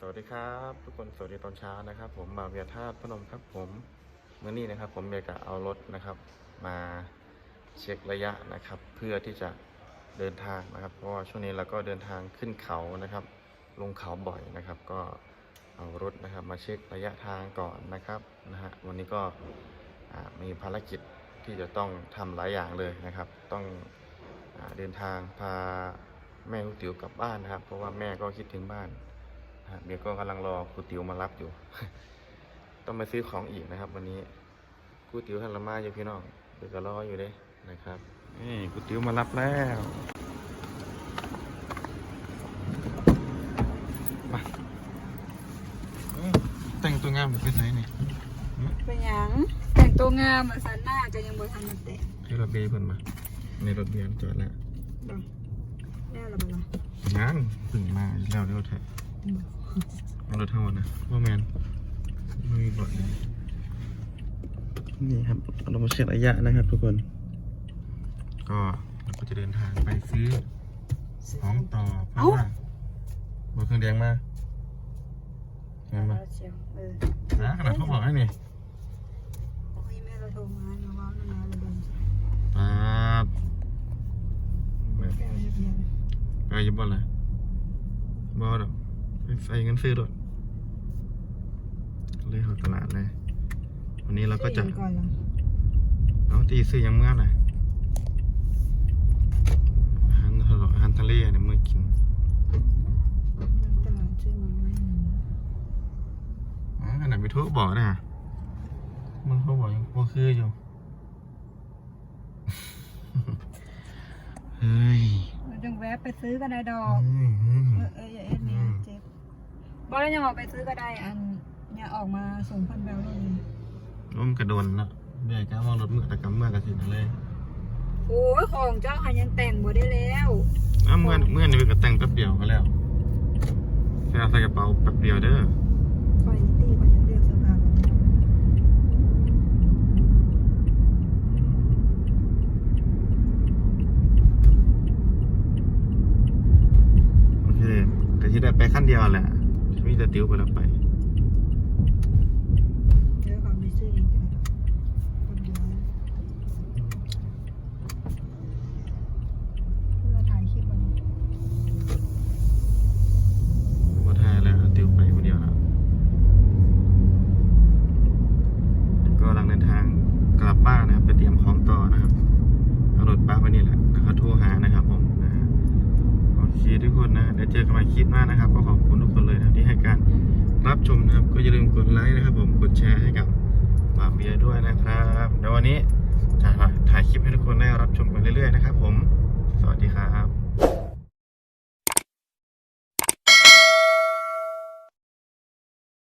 สวัสดีครับ ทุกคนสวัสดีตอนเช้านะครับ ผมมาเวียธาตุพนมครับผมเมื่อนี้นะครับ ผมอยากจะเอารถนะครับ มาเช็คระยะนะครับ เพื่อที่จะเดินทางนะครับ เพราะว่าช่วงนี้เราก็เดินทางขึ้นเขานะครับ ลงเขาบ่อยนะครับ ก็เอารถนะครับ มาเช็คระยะทางก่อนนะครับนะฮะวันนี้ก็มีภารกิจที่จะต้องทำหลายอย่างเลยนะครับ ต้องอเดินทางพาแม่ลูกติ๋วกลับบ้านนะครับ เพราะว่าแม่ก็คิดถึงบ้าน เดี๋ยวก็กำลังรอครูติวมารับอยู่ ต้องมาซื้อของอีกนะครับ วันนี้ครูติวทันละมาอยู่พี่น้องเดี๋ยวก็รออยู่เด้นะครับนี่ครูติวมารับแล้วมาเอ้ยแต่งตัวงามแบบเป็นไงนี่เป็นหยังแต่งตัวงามอะสันหน้าก็ยังบ่ทันมาแต่งให้รถเบย์เพิ่นมาในรถเบย์จอดแล้วบ่แล้วล่ะบ่ล่ะยังเพิ่งมาแล้วเร็วแท้ เอารถทั้งหมดนะว่าแมนไม่มีบอดเลยนี่ครับเรามาเช็คระยะนะครับทุกคน ก็เราก็จะเดินทางไปซื้อของต่อเพราะว่าบนเครื่องแดงมาเห็นไหมเชียวเออนะขนาดเขาบอกให้นี่โอ้ยแม่เราโทรมาเนาะว่าแล้วนะเราเดินป๊าบแก้วเรียบร้อยไปอยิบบอลเลยบอลดอกไป ใส่เงินซื้อดอกเลยเข้าตลาดเลย วันนี้เราก็จะซื้อหยังก่อนล่ะน้องตีซื้อยังเมื่อไหร่อาหารทะเลอาหารทะเลเนี่ยเมื่อกินตลาดซื้อมาไว้หนึ่งอ๋อขนาดไปทั่วบอกนะมึงเขาบอกยังพอคืออยู่เฮ้ยเราจึงแวะไปซื้อก็ได้ดอเฮ้กยเฮ้ยเออเอออย่าเอ็ดเนี่ยเจ็บ บ่ได้ยังออกไปซื้อก็ได้อันเนี่ยออกมาส่งพันแววเลยร่มกระโดนละเบียร์ก้าวมองรถเมื่อแต่กำเมื่อกระสินเลยโอ้ยของเจ้าค่ะยังแต่งบ่ได้แล้วอ้าวเมื่อเมื่อนี่เป็นกระแต่งแป๊บเดียวก็แล้วแค่เอาใส่กระเป๋าแป๊บเดียวเด้อคอยตีคอยยังเลือกเสื้อผ้ากันเลยโอเคแต่ที่ได้ไปขั้นเดียวแหละ มีแต่ติ้วไปแล้วไปเดี๋ยวก่อนไปซื้อเองก็ได้คนเดียวเราถ่ายคลิปวันนี้ว่าทายแล้วติ้วไปคนเดียวแล้วก็กำลังเดินทางกลับบ้านนะครับ ไปเตรียมของต่อนะครับเอารถป้าไว้นี่แหละแล้วเขาโทรหานะครับผมนะฮะโอเคทุกคนนะเดี๋ยวเจอกันใหม่คลิปหน้านะครับ ก็ขอบคุณทุกคน รับชมนะครับ ก็อย่าลืมกดไลค์นะครับ ผมกดแชร์ให้กับบาเบียด้วยนะครับเดี๋ยววันนี้จะถ่ายคลิปให้ทุกคนได้รับชมกันเรื่อยๆนะครับ ผม สวัสดีครับ